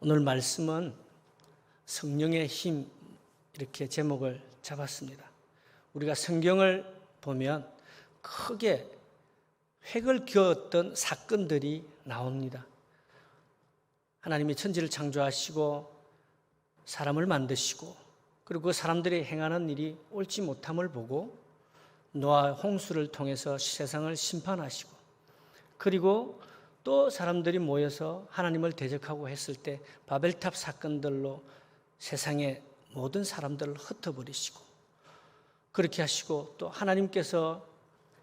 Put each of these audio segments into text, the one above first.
오늘 말씀은 성령의 힘 이렇게 제목을 잡았습니다. 우리가 성경을 보면 크게 획을 그었던 사건들이 나옵니다. 하나님이 천지를 창조하시고 사람을 만드시고 그리고 그 사람들이 행하는 일이 옳지 못함을 보고 노아 홍수를 통해서 세상을 심판하시고 그리고 또 사람들이 모여서 하나님을 대적하고 했을 때 바벨탑 사건들로 세상의 모든 사람들을 흩어버리시고 그렇게 하시고 또 하나님께서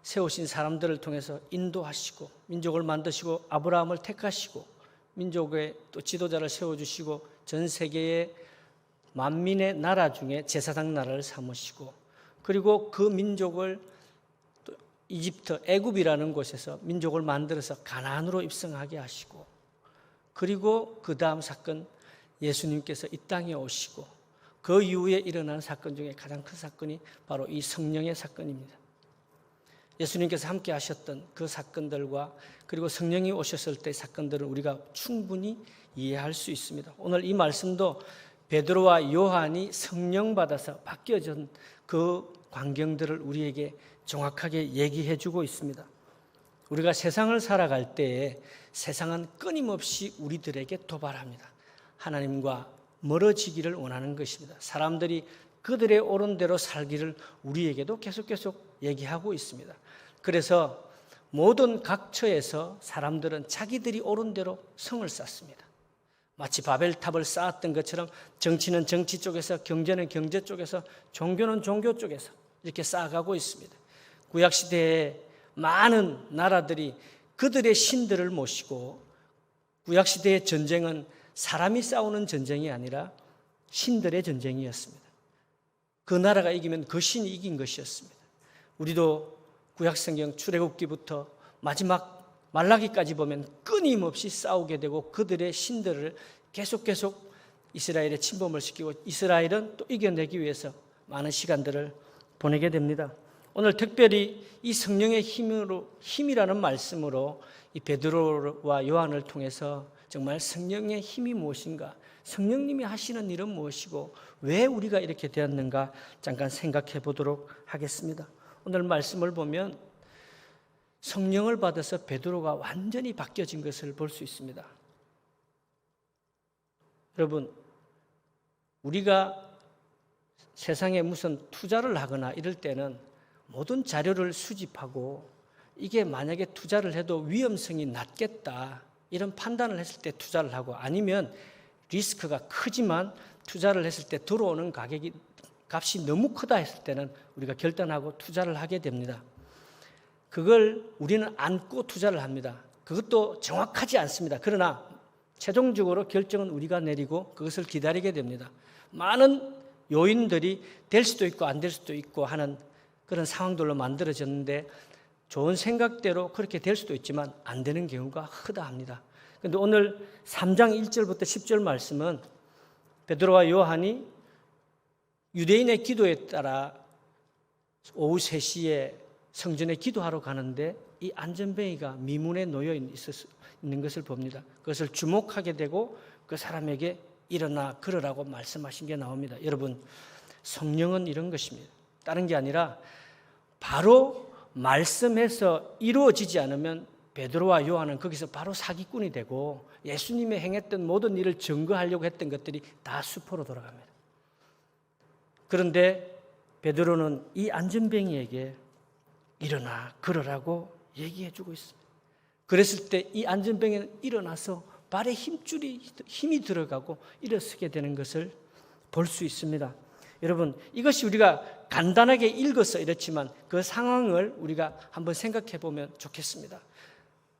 세우신 사람들을 통해서 인도하시고 민족을 만드시고 아브라함을 택하시고 민족의 또 지도자를 세워주시고 전 세계의 만민의 나라 중에 제사장 나라를 삼으시고 그리고 그 민족을 또 이집트 애굽이라는 곳에서 민족을 만들어서 가나안으로 입성하게 하시고 그리고 그 다음 사건 예수님께서 이 땅에 오시고 그 이후에 일어난 사건 중에 가장 큰 사건이 바로 이 성령의 사건입니다. 예수님께서 함께 하셨던 그 사건들과 그리고 성령이 오셨을 때 사건들을 우리가 충분히 이해할 수 있습니다. 오늘 이 말씀도 베드로와 요한이 성령 받아서 바뀌어진 그 광경들을 우리에게 정확하게 얘기해 주고 있습니다. 우리가 세상을 살아갈 때에 세상은 끊임없이 우리들에게 도발합니다. 하나님과 멀어지기를 원하는 것입니다. 사람들이 그들의 옳은 대로 살기를 우리에게도 계속 계속 얘기하고 있습니다. 그래서 모든 각처에서 사람들은 자기들이 옳은 대로 성을 쌓습니다. 마치 바벨탑을 쌓았던 것처럼 정치는 정치 쪽에서 경제는 경제 쪽에서 종교는 종교 쪽에서 이렇게 쌓아가고 있습니다. 구약 시대에 많은 나라들이 그들의 신들을 모시고 구약 시대의 전쟁은 사람이 싸우는 전쟁이 아니라 신들의 전쟁이었습니다. 그 나라가 이기면 그 신이 이긴 것이었습니다. 우리도 구약 성경 출애굽기부터 마지막 말라기까지 보면 끊임없이 싸우게 되고 그들의 신들을 계속 계속 이스라엘에 침범을 시키고 이스라엘은 또 이겨내기 위해서 많은 시간들을 보내게 됩니다. 오늘 특별히 이 성령의 힘으로 힘이라는 말씀으로 이 베드로와 요한을 통해서 정말 성령의 힘이 무엇인가, 성령님이 하시는 일은 무엇이고 왜 우리가 이렇게 되었는가 잠깐 생각해 보도록 하겠습니다. 오늘 말씀을 보면 성령을 받아서 베드로가 완전히 바뀌어진 것을 볼 수 있습니다. 여러분, 우리가 세상에 무슨 투자를 하거나 이럴 때는 모든 자료를 수집하고 이게 만약에 투자를 해도 위험성이 낮겠다 이런 판단을 했을 때 투자를 하고 아니면 리스크가 크지만 투자를 했을 때 들어오는 가격이 값이 너무 크다 했을 때는 우리가 결단하고 투자를 하게 됩니다. 그걸 우리는 안고 투자를 합니다. 그것도 정확하지 않습니다. 그러나 최종적으로 결정은 우리가 내리고 그것을 기다리게 됩니다. 많은 요인들이 될 수도 있고 안 될 수도 있고 하는 그런 상황들로 만들어졌는데 좋은 생각대로 그렇게 될 수도 있지만 안 되는 경우가 크다 합니다. 그런데 오늘 3장 1절부터 10절 말씀은 베드로와 요한이 유대인의 기도에 따라 오후 3시에 성전에 기도하러 가는데 이 안전뱅이가 미문에 놓여 있는 것을 봅니다. 그것을 주목하게 되고 그 사람에게 일어나 걸으라고 말씀하신 게 나옵니다. 여러분, 성령은 이런 것입니다. 다른 게 아니라 바로 말씀에서 이루어지지 않으면 베드로와 요한은 거기서 바로 사기꾼이 되고 예수님의 행했던 모든 일을 증거하려고 했던 것들이 다 수포로 돌아갑니다. 그런데 베드로는 이 안전뱅이에게 일어나 걸으라고 얘기해 주고 있습니다. 그랬을 때 이 안전뱅이는 일어나서 발에 힘줄이 힘이 들어가고 일어서게 되는 것을 볼 수 있습니다. 여러분, 이것이 우리가 간단하게 읽어서 이렇지만 그 상황을 우리가 한번 생각해 보면 좋겠습니다.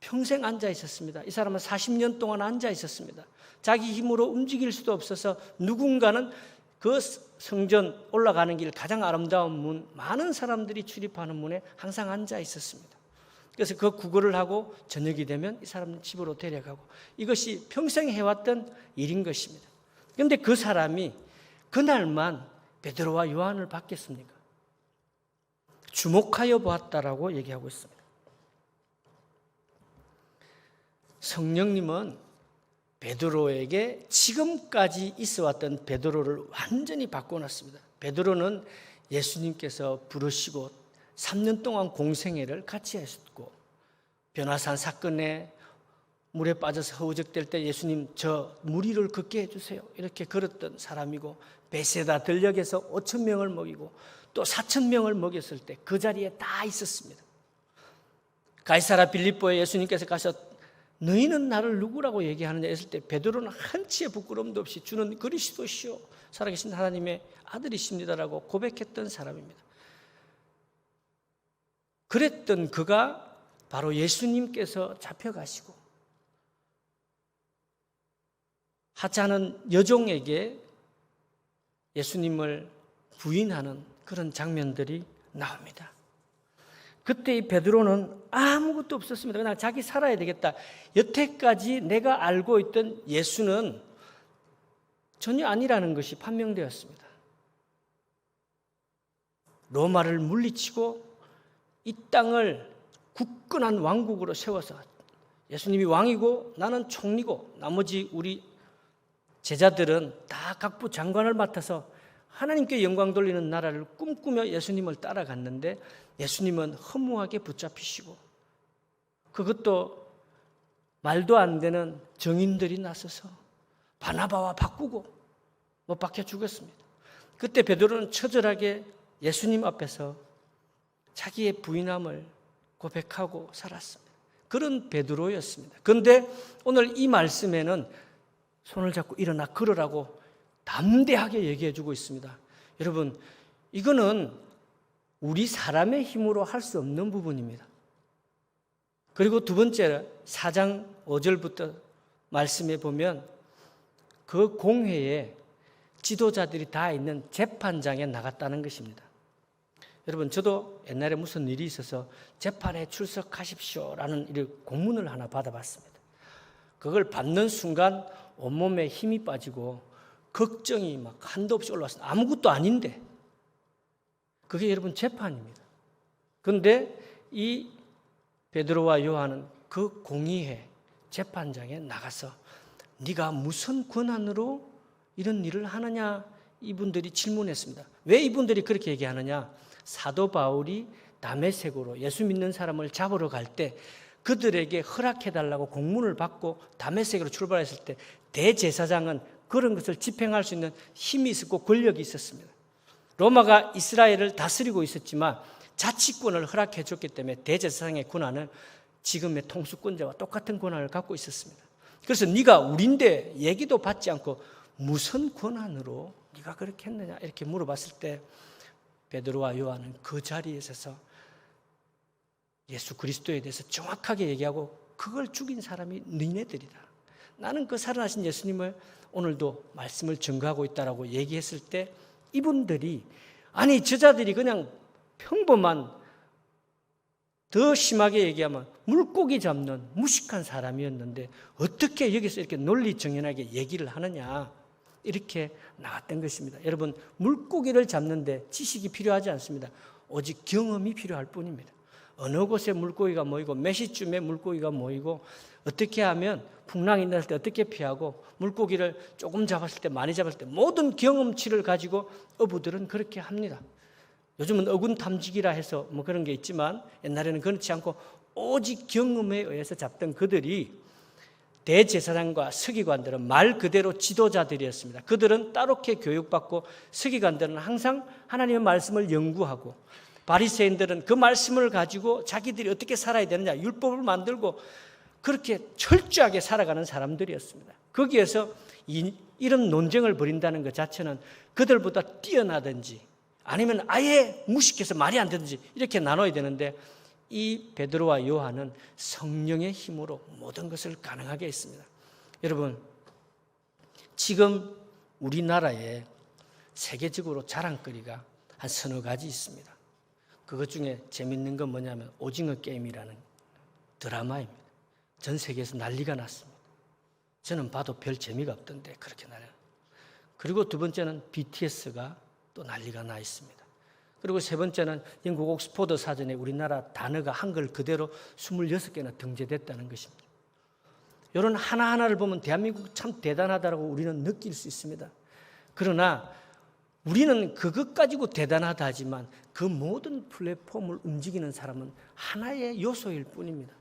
평생 앉아 있었습니다. 이 사람은 40년 동안 앉아 있었습니다. 자기 힘으로 움직일 수도 없어서 누군가는 그 성전 올라가는 길 가장 아름다운 문, 많은 사람들이 출입하는 문에 항상 앉아 있었습니다. 그래서 그 구걸을 하고 저녁이 되면 이 사람은 집으로 데려가고 이것이 평생 해왔던 일인 것입니다. 그런데 그 사람이 그날만 베드로와 요한을 받겠습니까? 주목하여 보았다라고 얘기하고 있습니다. 성령님은 베드로에게 지금까지 있어 왔던 베드로를 완전히 바꿔놨습니다. 베드로는 예수님께서 부르시고 3년 동안 공생애를 같이 했고 변화산 사건에 물에 빠져서 허우적될 때 예수님 저 무리를 걷게 해주세요. 이렇게 걸었던 사람이고 베세다 들녘에서 5천 명을 먹이고 또 4천 명을 먹였을 때 그 자리에 다 있었습니다. 가이사라 빌립보에 예수님께서 가서 너희는 나를 누구라고 얘기하느냐 했을 때 베드로는 한치의 부끄럼도 없이 주는 그리스도시요 살아계신 하나님의 아들이십니다라고 고백했던 사람입니다. 그랬던 그가 바로 예수님께서 잡혀가시고 하찮은 여종에게 예수님을 부인하는 그런 장면들이 나옵니다. 그때 이 베드로는 아무것도 없었습니다. 그냥 자기 살아야 되겠다. 여태까지 내가 알고 있던 예수는 전혀 아니라는 것이 판명되었습니다. 로마를 물리치고 이 땅을 굳건한 왕국으로 세워서 예수님이 왕이고 나는 총리고 나머지 우리 제자들은 다 각부 장관을 맡아서 하나님께 영광 돌리는 나라를 꿈꾸며 예수님을 따라갔는데 예수님은 허무하게 붙잡히시고 그것도 말도 안 되는 정인들이 나서서 바나바와 바꾸고 못 박혀 죽었습니다. 그때 베드로는 처절하게 예수님 앞에서 자기의 부인함을 고백하고 살았습니다. 그런 베드로였습니다. 그런데 오늘 이 말씀에는 손을 잡고 일어나 걸으라고 담대하게 얘기해 주고 있습니다. 여러분, 이거는 우리 사람의 힘으로 할 수 없는 부분입니다. 그리고 두 번째, 4장 5절부터 말씀해 보면 그 공회에 지도자들이 다 있는 재판장에 나갔다는 것입니다. 여러분, 저도 옛날에 무슨 일이 있어서 재판에 출석하십시오라는 공문을 하나 받아봤습니다. 그걸 받는 순간 온몸에 힘이 빠지고 걱정이 막 한도 없이 올라왔습니다. 아무것도 아닌데. 그게 여러분 재판입니다. 그런데 이 베드로와 요한은 그 공의회 재판장에 나가서 네가 무슨 권한으로 이런 일을 하느냐 이분들이 질문했습니다. 왜 이분들이 그렇게 얘기하느냐? 사도 바울이 담에색으로 예수 믿는 사람을 잡으러 갈 때 그들에게 허락해 달라고 공문을 받고 담에색으로 출발했을 때 대제사장은 그런 것을 집행할 수 있는 힘이 있었고 권력이 있었습니다. 로마가 이스라엘을 다스리고 있었지만 자치권을 허락해 줬기 때문에 대제사장의 권한을 지금의 통수권자와 똑같은 권한을 갖고 있었습니다. 그래서 네가 우린데 얘기도 받지 않고 무슨 권한으로 네가 그렇게 했느냐 이렇게 물어봤을 때 베드로와 요한은 그 자리에 서서 예수 그리스도에 대해서 정확하게 얘기하고 그걸 죽인 사람이 너희네들이다. 나는 그 살아나신 예수님을 오늘도 말씀을 증거하고 있다라고 얘기했을 때 이분들이 아니 저자들이 그냥 평범한 더 심하게 얘기하면 물고기 잡는 무식한 사람이었는데 어떻게 여기서 이렇게 논리 정연하게 얘기를 하느냐 이렇게 나왔던 것입니다. 여러분 물고기를 잡는데 지식이 필요하지 않습니다. 오직 경험이 필요할 뿐입니다. 어느 곳에 물고기가 모이고 몇 시쯤에 물고기가 모이고 어떻게 하면 풍랑이 날때 어떻게 피하고 물고기를 조금 잡았을 때 많이 잡았을 때 모든 경험치를 가지고 어부들은 그렇게 합니다. 요즘은 어군 탐지기라 해서 뭐 그런 게 있지만 옛날에는 그렇지 않고 오직 경험에 의해서 잡던 그들이 대제사장과 서기관들은 말 그대로 지도자들이었습니다. 그들은 따롭게 교육받고 서기관들은 항상 하나님의 말씀을 연구하고 바리새인들은 그 말씀을 가지고 자기들이 어떻게 살아야 되느냐 율법을 만들고 그렇게 철저하게 살아가는 사람들이었습니다. 거기에서 이, 이런 논쟁을 벌인다는 것 자체는 그들보다 뛰어나든지 아니면 아예 무식해서 말이 안 되든지 이렇게 나눠야 되는데 이 베드로와 요한은 성령의 힘으로 모든 것을 가능하게 했습니다. 여러분, 지금 우리나라에 세계적으로 자랑거리가 한 서너 가지 있습니다. 그것 중에 재밌는 건 뭐냐면 오징어 게임이라는 드라마입니다. 전 세계에서 난리가 났습니다. 저는 봐도 별 재미가 없던데 그렇게 나요. 그리고 두 번째는 BTS가 또 난리가 나 있습니다. 그리고 세 번째는 영국 옥스포드 사전에 우리나라 단어가 한글 그대로 26개나 등재됐다는 것입니다. 이런 하나하나를 보면 대한민국 참 대단하다고 우리는 느낄 수 있습니다. 그러나 우리는 그것 가지고 대단하다 하지만 그 모든 플랫폼을 움직이는 사람은 하나의 요소일 뿐입니다.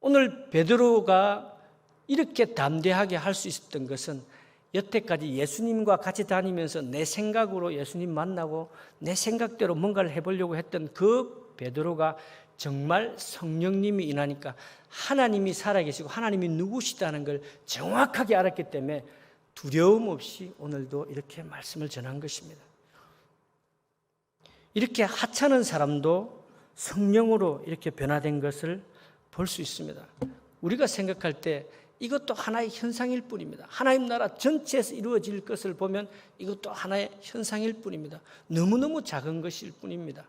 오늘 베드로가 이렇게 담대하게 할 수 있었던 것은 여태까지 예수님과 같이 다니면서 내 생각으로 예수님 만나고 내 생각대로 뭔가를 해보려고 했던 그 베드로가 정말 성령님이 인하니까 하나님이 살아계시고 하나님이 누구시다는 걸 정확하게 알았기 때문에 두려움 없이 오늘도 이렇게 말씀을 전한 것입니다. 이렇게 하찮은 사람도 성령으로 이렇게 변화된 것을 볼 수 있습니다. 우리가 생각할 때 이것도 하나의 현상일 뿐입니다. 하나님 나라 전체에서 이루어질 것을 보면 이것도 하나의 현상일 뿐입니다. 너무너무 작은 것일 뿐입니다.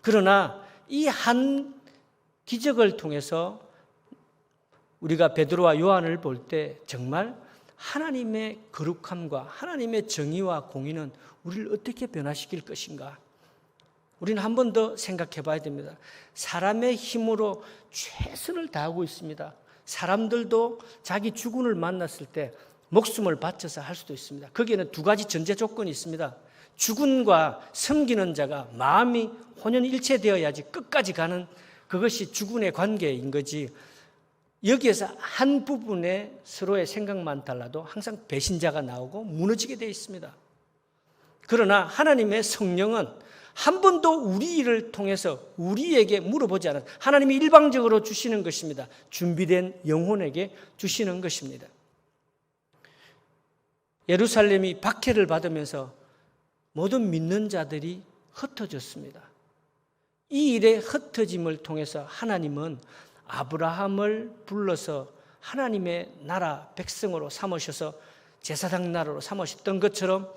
그러나 이 한 기적을 통해서 우리가 베드로와 요한을 볼 때 정말 하나님의 거룩함과 하나님의 정의와 공의는 우리를 어떻게 변화시킬 것인가? 우리는 한 번 더 생각해 봐야 됩니다. 사람의 힘으로 최선을 다하고 있습니다. 사람들도 자기 주군을 만났을 때 목숨을 바쳐서 할 수도 있습니다. 거기에는 두 가지 전제 조건이 있습니다. 주군과 섬기는 자가 마음이 혼연일체되어야지 끝까지 가는 그것이 주군의 관계인 거지. 여기에서 한 부분에 서로의 생각만 달라도 항상 배신자가 나오고 무너지게 되어 있습니다. 그러나 하나님의 성령은 한 번도 우리 일을 통해서 우리에게 물어보지 않은 하나님이 일방적으로 주시는 것입니다. 준비된 영혼에게 주시는 것입니다. 예루살렘이 박해를 받으면서 모든 믿는 자들이 흩어졌습니다. 이 일의 흩어짐을 통해서 하나님은 아브라함을 불러서 하나님의 나라 백성으로 삼으셔서 제사장 나라로 삼으셨던 것처럼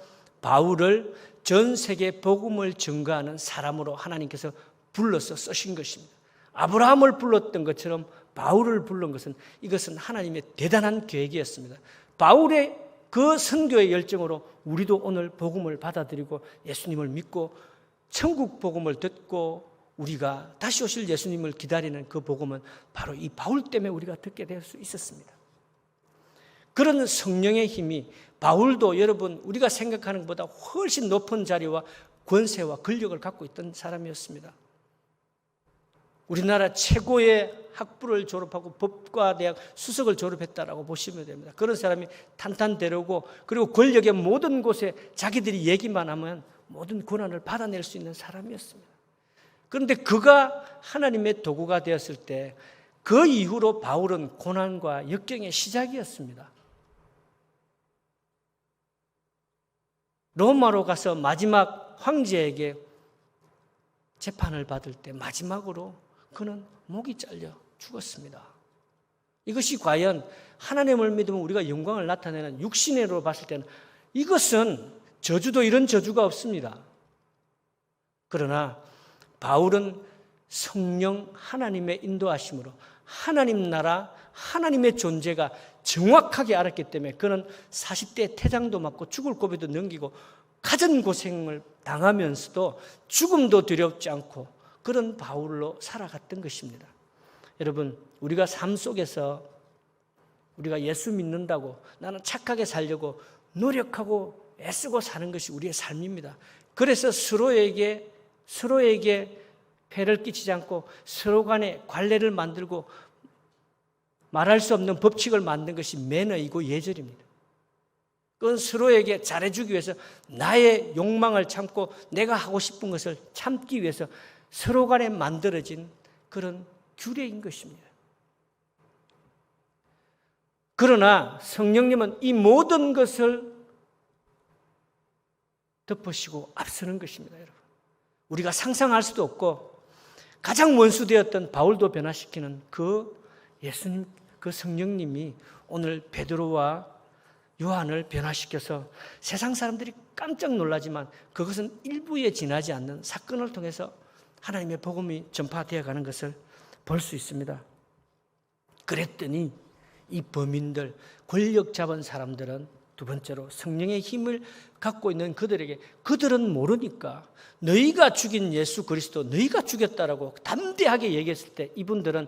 바울을 전 세계 복음을 증거하는 사람으로 하나님께서 불러서 쓰신 것입니다. 아브라함을 불렀던 것처럼 바울을 부른 것은 이것은 하나님의 대단한 계획이었습니다. 바울의 그 선교의 열정으로 우리도 오늘 복음을 받아들이고 예수님을 믿고 천국 복음을 듣고 우리가 다시 오실 예수님을 기다리는 그 복음은 바로 이 바울 때문에 우리가 듣게 될 수 있었습니다. 그런 성령의 힘이 바울도 여러분 우리가 생각하는 것보다 훨씬 높은 자리와 권세와 권력을 갖고 있던 사람이었습니다. 우리나라 최고의 학부를 졸업하고 법과대학 수석을 졸업했다라고 보시면 됩니다. 그런 사람이 탄탄대로고 그리고 권력의 모든 곳에 자기들이 얘기만 하면 모든 권한을 받아낼 수 있는 사람이었습니다. 그런데 그가 하나님의 도구가 되었을 때 그 이후로 바울은 고난과 역경의 시작이었습니다. 로마로 가서 마지막 황제에게 재판을 받을 때 마지막으로 그는 목이 잘려 죽었습니다. 이것이 과연 하나님을 믿으면 우리가 영광을 나타내는 육신으로 봤을 때는 이것은 저주도 이런 저주가 없습니다. 그러나 바울은 성령 하나님의 인도하심으로 하나님 나라 하나님의 존재가 정확하게 알았기 때문에 그는 40대 태장도 맞고 죽을 고비도 넘기고 가진 고생을 당하면서도 죽음도 두렵지 않고 그런 바울로 살아갔던 것입니다. 여러분, 우리가 삶 속에서 우리가 예수 믿는다고 나는 착하게 살려고 노력하고 애쓰고 사는 것이 우리의 삶입니다. 그래서 서로에게 서로에게 폐를 끼치지 않고 서로 간에 관례를 만들고 말할 수 없는 법칙을 만든 것이 매너이고 예절입니다. 그건 서로에게 잘해주기 위해서 나의 욕망을 참고 내가 하고 싶은 것을 참기 위해서 서로 간에 만들어진 그런 규례인 것입니다. 그러나 성령님은 이 모든 것을 덮으시고 앞서는 것입니다, 여러분. 우리가 상상할 수도 없고 가장 원수되었던 바울도 변화시키는 그 예수님, 그 성령님이 오늘 베드로와 요한을 변화시켜서 세상 사람들이 깜짝 놀라지만 그것은 일부에 지나지 않는 사건을 통해서 하나님의 복음이 전파되어 가는 것을 볼 수 있습니다. 그랬더니 이 범인들, 권력 잡은 사람들은 두 번째로 성령의 힘을 갖고 있는 그들에게 그들은 모르니까 너희가 죽인 예수 그리스도 너희가 죽였다라고 담대하게 얘기했을 때 이분들은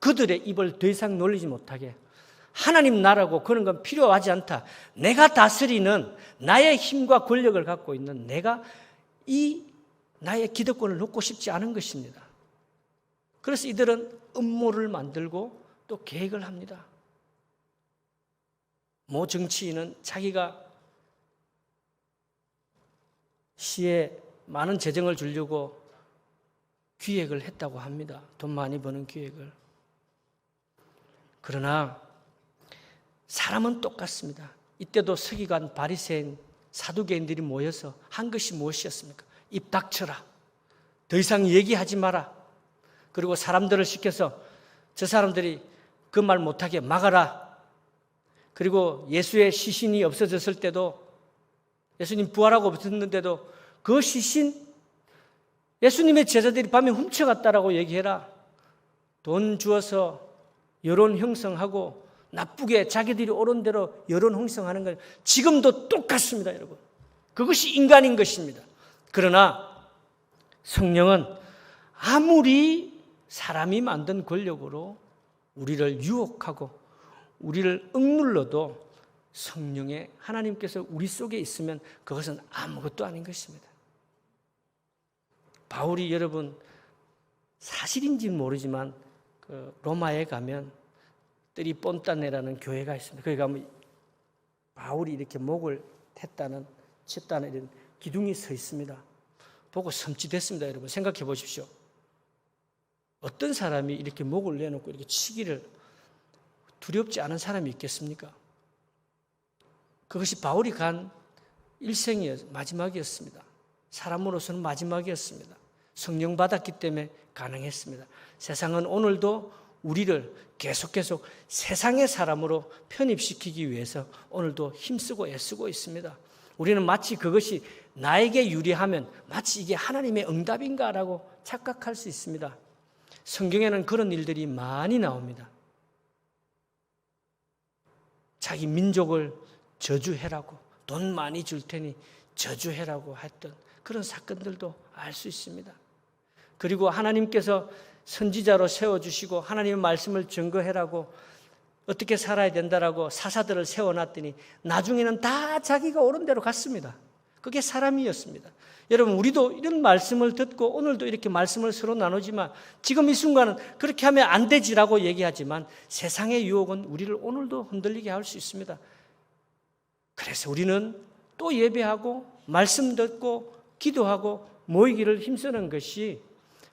그들의 입을 더 이상 놀리지 못하게 하나님 나라고 그런 건 필요하지 않다. 내가 다스리는 나의 힘과 권력을 갖고 있는 내가 이 나의 기득권을 놓고 싶지 않은 것입니다. 그래서 이들은 음모를 만들고 또 계획을 합니다. 모 정치인은 자기가 시에 많은 재정을 주려고 기획을 했다고 합니다. 돈 많이 버는 기획을. 그러나 사람은 똑같습니다. 이때도 서기관 바리새인 사두개인들이 모여서 한 것이 무엇이었습니까? 입 닥쳐라. 더 이상 얘기하지 마라. 그리고 사람들을 시켜서 저 사람들이 그 말 못하게 막아라. 그리고 예수의 시신이 없어졌을 때도 예수님 부활하고 없었는데도 그 시신 예수님의 제자들이 밤에 훔쳐갔다라고 얘기해라. 돈 주어서 여론 형성하고 나쁘게 자기들이 옳은 대로 여론 형성하는 건 지금도 똑같습니다, 여러분. 그것이 인간인 것입니다. 그러나 성령은 아무리 사람이 만든 권력으로 우리를 유혹하고 우리를 억눌러도 성령의 하나님께서 우리 속에 있으면 그것은 아무것도 아닌 것입니다. 바울이 여러분 사실인지 모르지만 그 로마에 가면 뜰이 폰타네라는 교회가 있습니다. 거기 가면 바울이 이렇게 목을 텄다는 쳤다는 이런 기둥이 서 있습니다. 보고 섬찟했습니다, 여러분. 생각해 보십시오. 어떤 사람이 이렇게 목을 내놓고 이렇게 치기를 두렵지 않은 사람이 있겠습니까? 그것이 바울이 간 일생의 마지막이었습니다. 사람으로서는 마지막이었습니다. 성령 받았기 때문에 가능했습니다. 세상은 오늘도 우리를 계속 계속 세상의 사람으로 편입시키기 위해서 오늘도 힘쓰고 애쓰고 있습니다. 우리는 마치 그것이 나에게 유리하면 마치 이게 하나님의 응답인가라고 착각할 수 있습니다. 성경에는 그런 일들이 많이 나옵니다. 자기 민족을 저주해라고 돈 많이 줄 테니 저주해라고 했던 그런 사건들도 알 수 있습니다. 그리고 하나님께서 선지자로 세워주시고 하나님의 말씀을 증거해라고 어떻게 살아야 된다라고 사사들을 세워놨더니 나중에는 다 자기가 옳은 대로 갔습니다. 그게 사람이었습니다. 여러분, 우리도 이런 말씀을 듣고 오늘도 이렇게 말씀을 서로 나누지만 지금 이 순간은 그렇게 하면 안 되지라고 얘기하지만 세상의 유혹은 우리를 오늘도 흔들리게 할 수 있습니다. 그래서 우리는 또 예배하고 말씀 듣고 기도하고 모이기를 힘쓰는 것이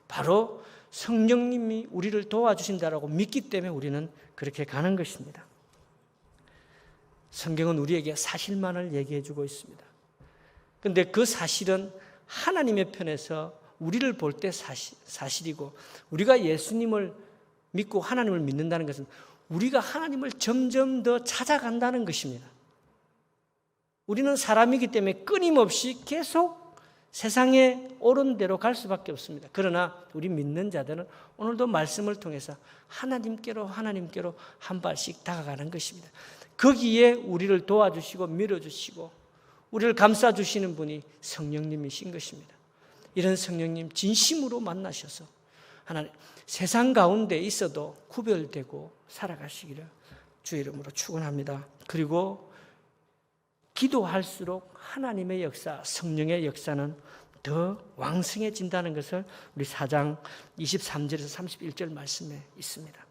바로 성령님이 우리를 도와주신다라고 믿기 때문에 우리는 그렇게 가는 것입니다. 성경은 우리에게 사실만을 얘기해 주고 있습니다. 근데 그 사실은 하나님의 편에서 우리를 볼 때 사실, 사실이고 우리가 예수님을 믿고 하나님을 믿는다는 것은 우리가 하나님을 점점 더 찾아간다는 것입니다. 우리는 사람이기 때문에 끊임없이 계속 세상에 옳은 대로 갈 수밖에 없습니다. 그러나 우리 믿는 자들은 오늘도 말씀을 통해서 하나님께로 하나님께로 한 발씩 다가가는 것입니다. 거기에 우리를 도와주시고 밀어주시고 우리를 감싸주시는 분이 성령님이신 것입니다. 이런 성령님 진심으로 만나셔서 하나님 세상 가운데 있어도 구별되고 살아가시기를 주 이름으로 축원합니다. 그리고 기도할수록 하나님의 역사, 성령의 역사는 더 왕성해진다는 것을 우리 4장 23절에서 31절 말씀에 있습니다.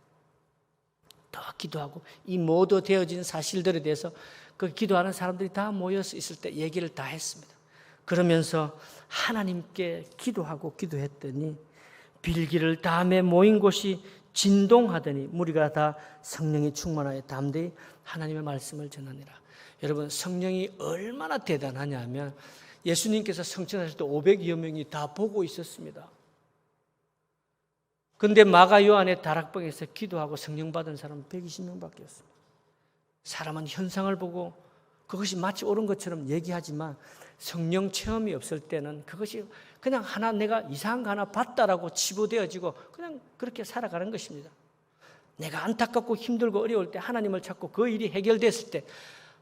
더 기도하고 이 모두 되어진 사실들에 대해서 그 기도하는 사람들이 다 모여서 있을 때 얘기를 다 했습니다. 그러면서 하나님께 기도하고 기도했더니 빌기를 다음에 모인 곳이 진동하더니 무리가 다 성령이 충만하여 담대히 하나님의 말씀을 전하니라. 여러분 성령이 얼마나 대단하냐면 예수님께서 성천하실 때 500여 명이 다 보고 있었습니다. 근데 마가 요한의 다락방에서 기도하고 성령 받은 사람은 120명밖에 없습니다. 사람은 현상을 보고 그것이 마치 옳은 것처럼 얘기하지만 성령 체험이 없을 때는 그것이 그냥 하나 내가 이상한 거 하나 봤다라고 치부되어지고 그냥 그렇게 살아가는 것입니다. 내가 안타깝고 힘들고 어려울 때 하나님을 찾고 그 일이 해결됐을 때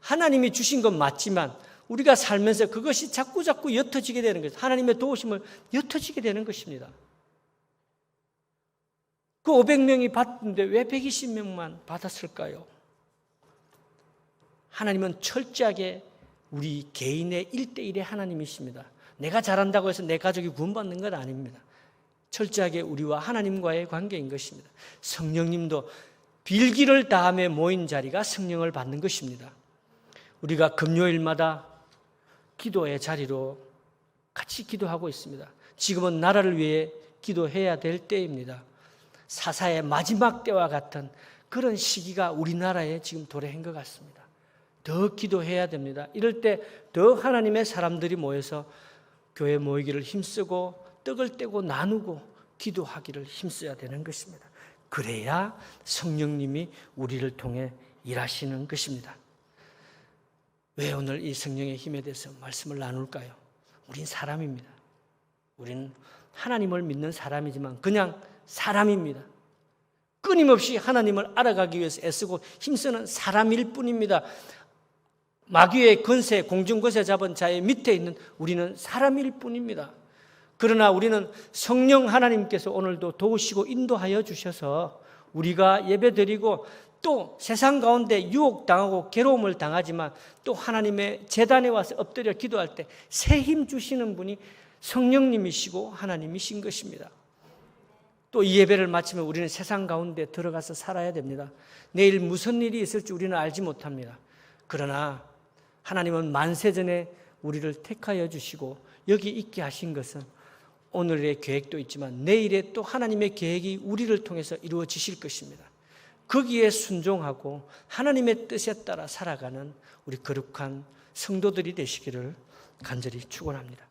하나님이 주신 건 맞지만 우리가 살면서 그것이 자꾸 자꾸 옅어지게 되는 것입니다. 하나님의 도우심을 옅어지게 되는 것입니다. 그 500명이 받는데 왜 120명만 받았을까요? 하나님은 철저하게 우리 개인의 일대일의 하나님이십니다. 내가 잘한다고 해서 내 가족이 구원받는 건 아닙니다. 철저하게 우리와 하나님과의 관계인 것입니다. 성령님도 빌기를 다함에 모인 자리가 성령을 받는 것입니다. 우리가 금요일마다 기도의 자리로 같이 기도하고 있습니다. 지금은 나라를 위해 기도해야 될 때입니다. 사사의 마지막 때와 같은 그런 시기가 우리나라에 지금 도래한 것 같습니다. 더 기도해야 됩니다. 이럴 때 더 하나님의 사람들이 모여서 교회 모이기를 힘쓰고 떡을 떼고 나누고 기도하기를 힘써야 되는 것입니다. 그래야 성령님이 우리를 통해 일하시는 것입니다. 왜 오늘 이 성령의 힘에 대해서 말씀을 나눌까요? 우린 사람입니다. 우리는 하나님을 믿는 사람이지만 그냥 사람입니다. 끊임없이 하나님을 알아가기 위해서 애쓰고 힘쓰는 사람일 뿐입니다. 마귀의 권세, 공중 권세 잡은 자의 밑에 있는 우리는 사람일 뿐입니다. 그러나 우리는 성령 하나님께서 오늘도 도우시고 인도하여 주셔서 우리가 예배드리고 또 세상 가운데 유혹당하고 괴로움을 당하지만 또 하나님의 재단에 와서 엎드려 기도할 때 새 힘 주시는 분이 성령님이시고 하나님이신 것입니다. 또 이 예배를 마치면 우리는 세상 가운데 들어가서 살아야 됩니다. 내일 무슨 일이 있을지 우리는 알지 못합니다. 그러나 하나님은 만세전에 우리를 택하여 주시고 여기 있게 하신 것은 오늘의 계획도 있지만 내일에 또 하나님의 계획이 우리를 통해서 이루어지실 것입니다. 거기에 순종하고 하나님의 뜻에 따라 살아가는 우리 거룩한 성도들이 되시기를 간절히 축원합니다.